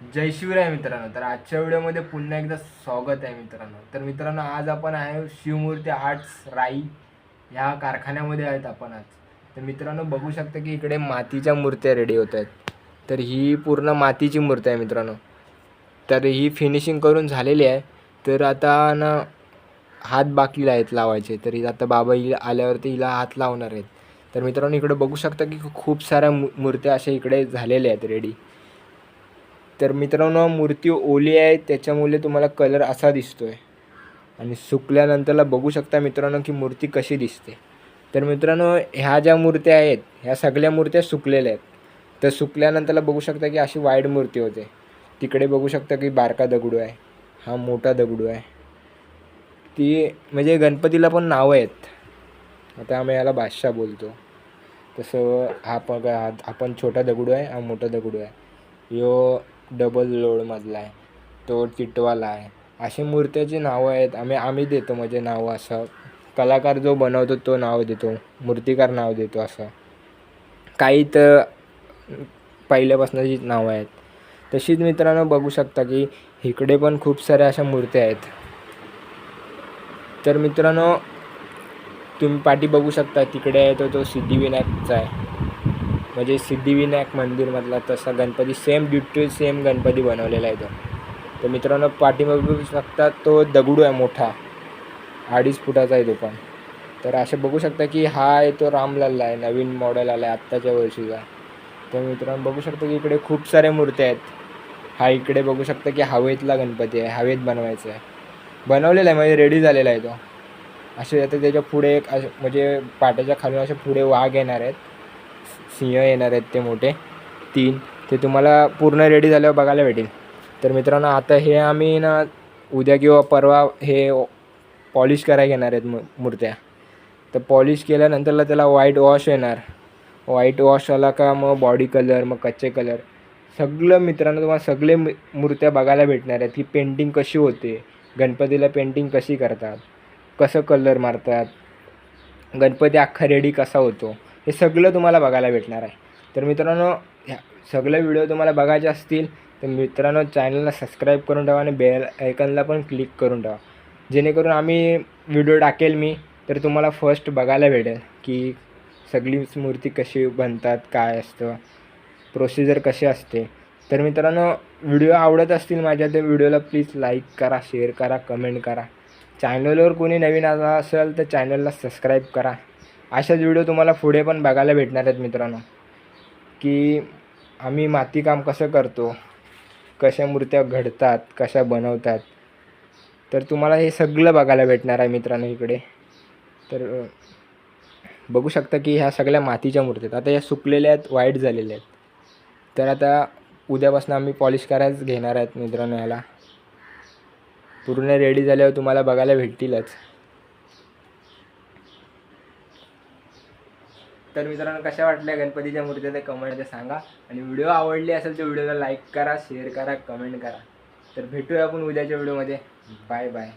जय शिवराय मित्रांनो. तर आजच्या व्हिडिओमध्ये पुन्हा एकदा स्वागत आहे मित्रांनो. तर मित्रांनो आज आपण आहे शिवमूर्ती आर्ट्स राई ह्या कारखान्यामध्ये आहेत आपण आज. तर मित्रांनो बघू शकता की इकडे मातीच्या मूर्त्या रेडी होत आहेत. तर ही पूर्ण मातीची मूर्ती आहे मित्रांनो. तर ही फिनिशिंग करून झालेली आहे. तर आता ना हात बाकीला आहेत लावायचे. तर आता बाबा हिला आल्यावरती हिला हात लावणार आहेत. तर मित्रांनो इकडे बघू शकता की खूप साऱ्या मूर्त्या अशा इकडे झालेल्या आहेत रेडी तर मित्रांनो मूर्ती ओली आहे त्याच्यामुळे तुम्हाला कलर असा दिसतो आहे आणि सुकल्यानंतरला बघू शकता मित्रांनो की मूर्ती कशी दिसते. तर मित्रांनो ह्या ज्या मूर्त्या आहेत ह्या सगळ्या मूर्त्या सुकलेल्या आहेत. तर सुकल्यानंतरला बघू शकता की अशी वाईट मूर्ती होते. तिकडे बघू शकता की बारका दगडू आहे. हा मोठा दगडू आहे. ती म्हणजे गणपतीला पण नावं आहेत. आता आम्ही याला बादशाह बोलतो. तसं हा पण हा आपण छोटा दगडू आहे हा मोठा दगडू आहे. यो डबल लोडमधला आहे. तो चिटवाला आहे. अशी मूर्त्याची नावं आहेत. आम्ही आम्ही देतो म्हणजे नावं असं. कलाकार जो बनवतो तो नाव देतो. मूर्तिकार नाव देतो असं. काही तर पहिल्यापासूनची नावं आहेत. तशीच मित्रांनो बघू शकता की इकडे पण खूप साऱ्या अशा मूर्त्या आहेत. तर मित्रांनो तुम्ही पाठी बघू शकता तिकडे आहे तो तो सिद्धिविनायकचा आहे. म्हणजे सिद्धिविनायक मंदिरमधला तसा Ganpati same duty same Ganpati बनवलेला आहे तो. तर मित्रांनो पाठी बघू शकता तो दगडू आहे मोठा. अडीच फुटाचा आहे तो पण. तर असे बघू शकता की हा आहे तो रामलल्ला आहे नवीन मॉडेल आला आहे आत्ताच्या वर्षीचा. तर मित्रांनो बघू शकता की इकडे खूप साऱ्या मूर्त्या आहेत. हा इकडे बघू शकता की हवेतला गणपती आहे हवेत बनवायचा आहे. बनवलेला आहे म्हणजे रेडी झालेला आहे तो. असे आता त्याच्या पुढे एक म्हणजे पाट्याच्या खालून असे पुढे वाघ येणार आहेत. सिंह येणार आहेत ते मोठे. तीन. ते तुम्हाला पूर्ण रेडी झाल्यावर बघायला भेटेल. तर मित्रांनो आता हे आम्ही ना उद्या किंवा परवा हे पॉलिश करायला घेणार आहेत मू मूर्त्या. तर पॉलिश केल्यानंतरला त्याला व्हाईट वॉश येणार. व्हाईट वॉश आला का मग बॉडी कलर मग कच्चे कलर सगळं मित्रांनो तुम्हाला सगळे मूर्त्या बघायला भेटणार आहेत. की पेंटिंग कशी होते? गणपतीला पेंटिंग कशी करतात? कसं कलर मारतात? गणपती अख्खा रेडी कसा होतो? हे सगळं तुम्हाला बघायला भेटणार आहे. तर मित्रांनो ह्या सगळे व्हिडिओ तुम्हाला बघायचे असतील तर मित्रांनो चॅनलला सबस्क्राईब करून ठेवा आणि बेल आयकनला पण क्लिक करून ठेवा. जेणेकरून आम्ही व्हिडिओ टाकेल मी तर तुम्हाला फर्स्ट बघायला भेटेल की सगळी मूर्ती कशी बनतात काय असतं प्रोसिजर कशी असते. तर मित्रांनो व्हिडिओ आवडत असतील माझ्या तर व्हिडिओला प्लीज लाईक करा शेअर करा कमेंट करा. चॅनलवर कोणी नवीन आला असेल तर चॅनलला सबस्क्राईब करा. अशाच व्हिडिओ तुम्हाला पुढे पण बघायला भेटणार आहेत मित्रांनो. की आम्ही मातीकाम कसं करतो कशा मूर्त्या घडतात कशा बनवतात तर तुम्हाला हे सगळं बघायला भेटणार आहे मित्रांनो इकडे. तर बघू शकता की ह्या सगळ्या मातीच्या मूर्त्या आहेत. आता या सुकलेल्या आहेत वाईट झालेल्या आहेत. तर आता उद्यापासून आम्ही पॉलिश करायच घेणार आहेत मित्रांनो ह्याला पूर्ण रेडी झाल्यावर तुम्हाला बघायला भेटतीलच. तर मित्रांनो कशा वाटल्या गणपतीच्या मूर्त्या ते कमेंटमध्ये सांगा. आणि व्हिडिओ आवडली असेल तर व्हिडिओला लाईक करा शेअर करा कमेंट करा. तर भेटूया आपण उद्याच्या व्हिडिओमध्ये बाय बाय